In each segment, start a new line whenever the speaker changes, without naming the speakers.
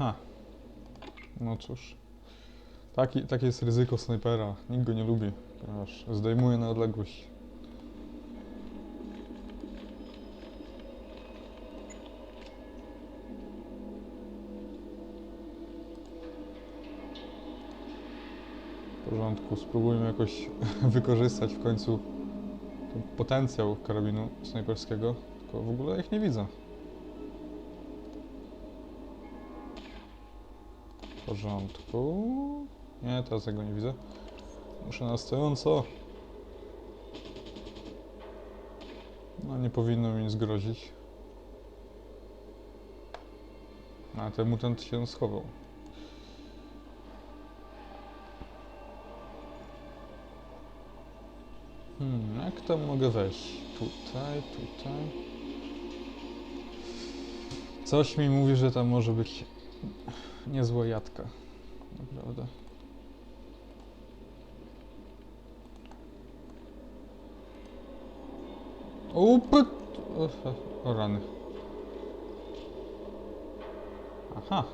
Aha. No cóż. Taki, takie jest ryzyko snajpera. Nikt go nie lubi, ponieważ zdejmuje na odległość. W porządku, spróbujmy jakoś wykorzystać w końcu ten potencjał karabinu snajperskiego, tylko w ogóle ich nie widzę. Porządku. Nie, teraz ja go nie widzę. Muszę na stojąco. No nie powinno mi nic grozić. A ten mutant się schował. Hmm, jak tam mogę wejść? Tutaj, tutaj. Coś mi mówi, że tam może być niezła jadka. Naprawdę. Upy... O rany. Aha.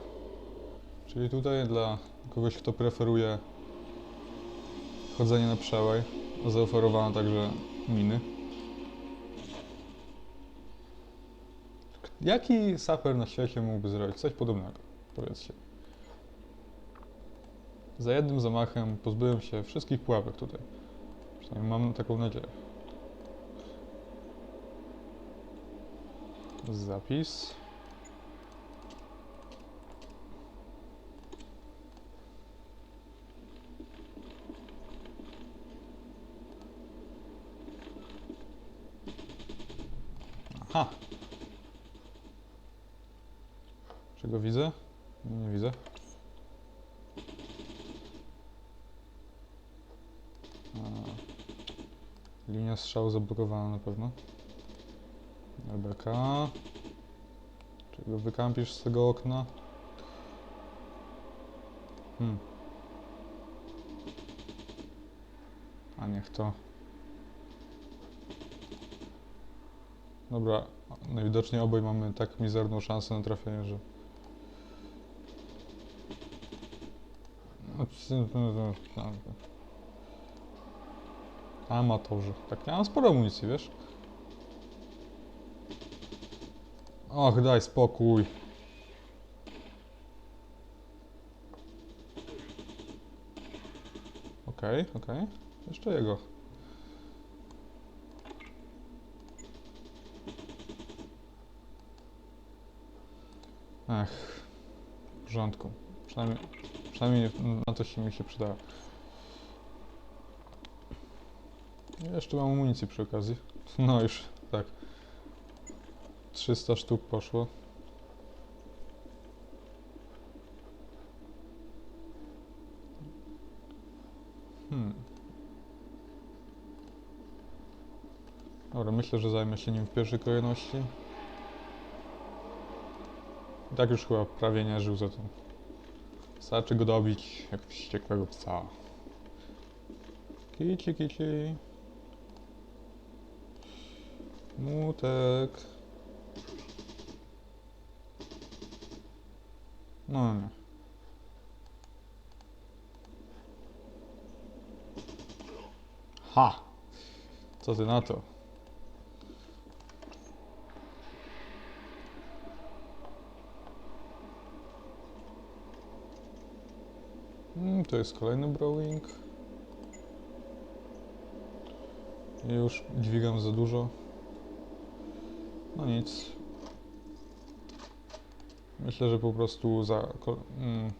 Czyli tutaj dla kogoś, kto preferuje chodzenie na przełaj, zaoferowano także miny. Jaki saper na świecie mógłby zrobić coś podobnego? Powiedzcie. Za jednym zamachem pozbyłem się wszystkich pułapek tutaj. Przynajmniej mam taką nadzieję. Zapis. Aha. Czy go widzę? Nie widzę. Linia strzału zablokowana na pewno. LBK. Czy go wykampisz z tego okna? Hmm. A niech to. Dobra, najwidoczniej obaj mamy tak mizerną szansę na trafienie, że... Amatorzy. Tak, ja mam sporo amunicji, wiesz? Och, daj spokój. Okej, okej. Jeszcze jego. Ech, w porządku. Przynajmniej, przynajmniej na to się mi się przydało. Jeszcze mam amunicji przy okazji. No już, tak. 300 sztuk poszło. Hmm. Dobra, myślę, że zajmę się nim w pierwszej kolejności. I tak już chyba prawie nie żył za to. Wystarczy go dobić jak wściekłego psa. Kici, kici. Mutek. No nie. Ha! Co ty na to? Mm, to jest kolejny brawling. Już dźwigam za dużo. No nic. Myślę, że po prostu za. Mm,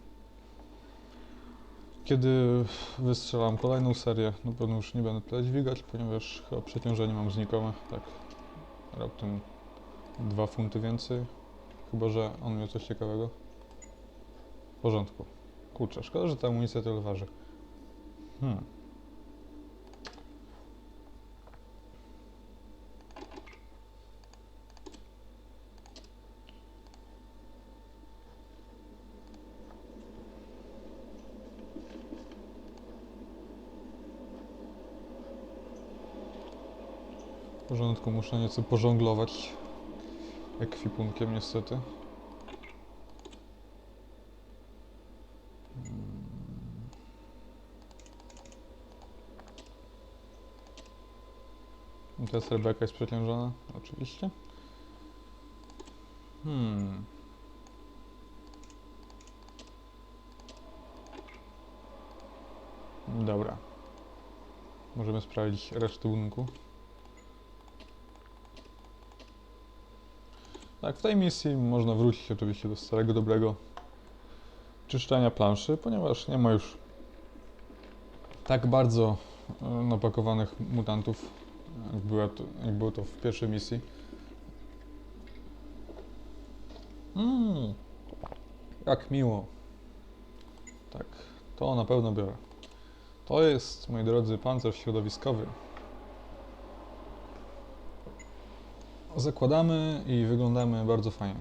kiedy wystrzelam kolejną serię, na pewno już nie będę tyle dźwigać, ponieważ chyba przeciążenie mam znikome. Tak. Raptem 2 funty więcej. Chyba, że on miał coś ciekawego. W porządku. Kurczę, szkoda, że ta amunicja tyle waży. Hmm. Porządku, muszę nieco pożonglować ekwipunkiem niestety. Hmm. Teraz Rebeka jest przeciążona, oczywiście. Hmm. Dobra. Możemy sprawdzić resztę budynku. Tak, w tej misji można wrócić oczywiście do starego, dobrego czyszczenia planszy, ponieważ nie ma już tak bardzo e, napakowanych mutantów, jak, to, jak było to w pierwszej misji. Mmm, jak miło. Tak, to na pewno biorę. To jest, moi drodzy, pancerz środowiskowy. Zakładamy i wyglądamy bardzo fajnie.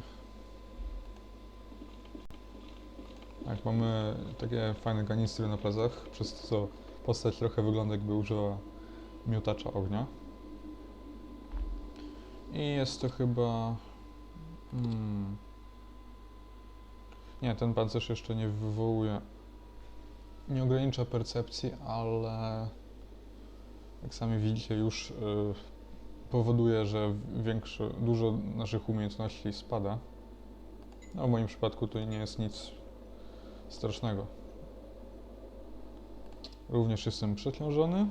Tak, mamy takie fajne kanistry na plecach, przez co postać trochę wygląda jakby używała miotacza ognia. I jest to chyba... Hmm, nie, ten pancerz jeszcze nie wywołuje... Nie ogranicza percepcji, ale... Jak sami widzicie już y, powoduje, że dużo naszych umiejętności spada. No w moim przypadku to nie jest nic strasznego. Również jestem przeciążony.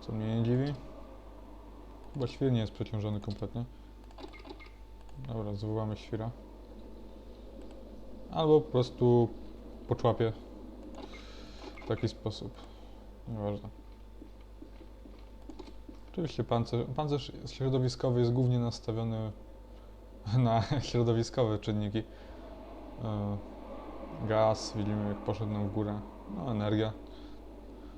Co mnie nie dziwi. Świr nie jest przeciążony kompletnie. Dobra, zwołamy świra. Albo po prostu poczłapię w taki sposób. Nieważne. Oczywiście pancerz, pancerz środowiskowy jest głównie nastawiony na środowiskowe czynniki. E, Gaz, widzimy jak poszedł nam w górę. No, energia.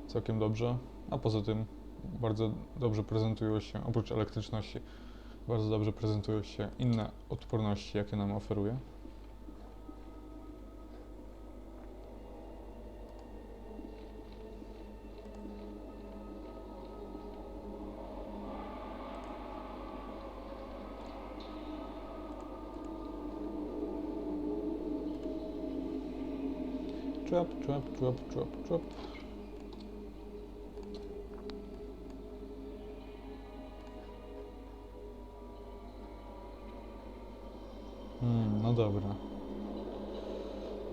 Całkiem dobrze. A poza tym bardzo dobrze prezentują się, oprócz elektryczności, bardzo dobrze prezentują się inne odporności, jakie nam oferuje. Człap, człap, człap, człap, człap. Hmm, no dobra.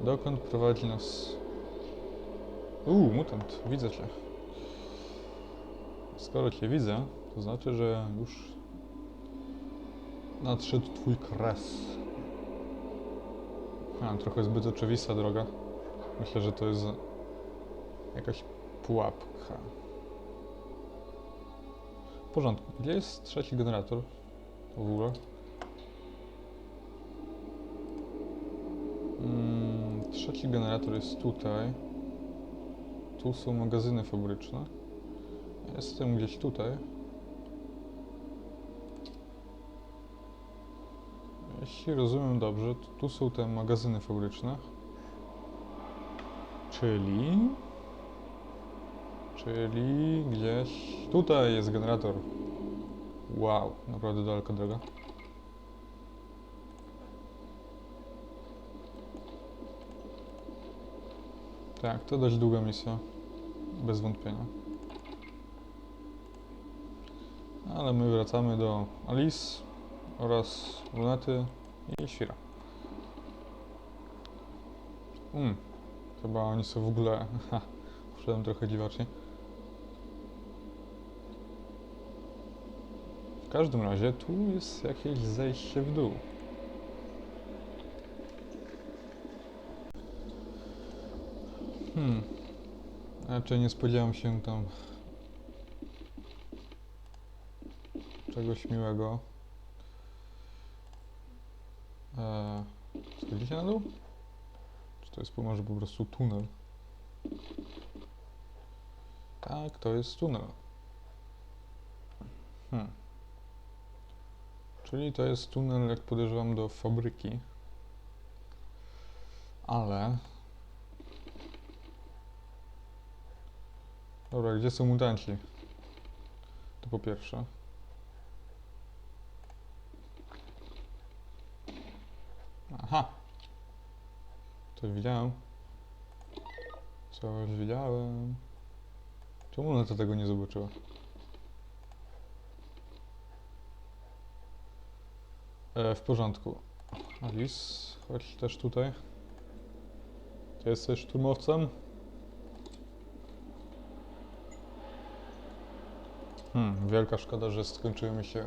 Dokąd prowadzi nas... Uuu, mutant, widzę cię. Skoro cię widzę, to znaczy, że już nadszedł twój kres. A, trochę zbyt oczywista droga. Myślę, że to jest jakaś pułapka. W porządku. Gdzie jest trzeci generator? W ogóle? Mm, trzeci generator jest tutaj. Tu są magazyny fabryczne. Jestem gdzieś tutaj. Jeśli rozumiem dobrze, tu są te magazyny fabryczne. Czyli... Czyli gdzieś... Tutaj jest generator. Wow, naprawdę daleka droga. Tak, to dość długa misja. Bez wątpienia. Ale my wracamy do Alice oraz Lunety i Świra. Mm, chyba oni są w ogóle... Ha, wszedłem trochę dziwacznie. W każdym razie tu jest jakieś zejście w dół. Hmm. Raczej nie spodziewam się tam czegoś miłego. Eee, na dół? To jest może po prostu tunel? Tak, to jest tunel. Hmm. Czyli to jest tunel, jak podejrzewam, do fabryki. Ale Dobra, gdzie są mutanci? To po pierwsze. Aha! Coś widziałem. Coś widziałem. Czemu ona to tego nie zobaczyła? E, w porządku. Alice, chodź też tutaj. Ty jesteś szturmowcem? Hmm, wielka szkoda, że skończyły mi się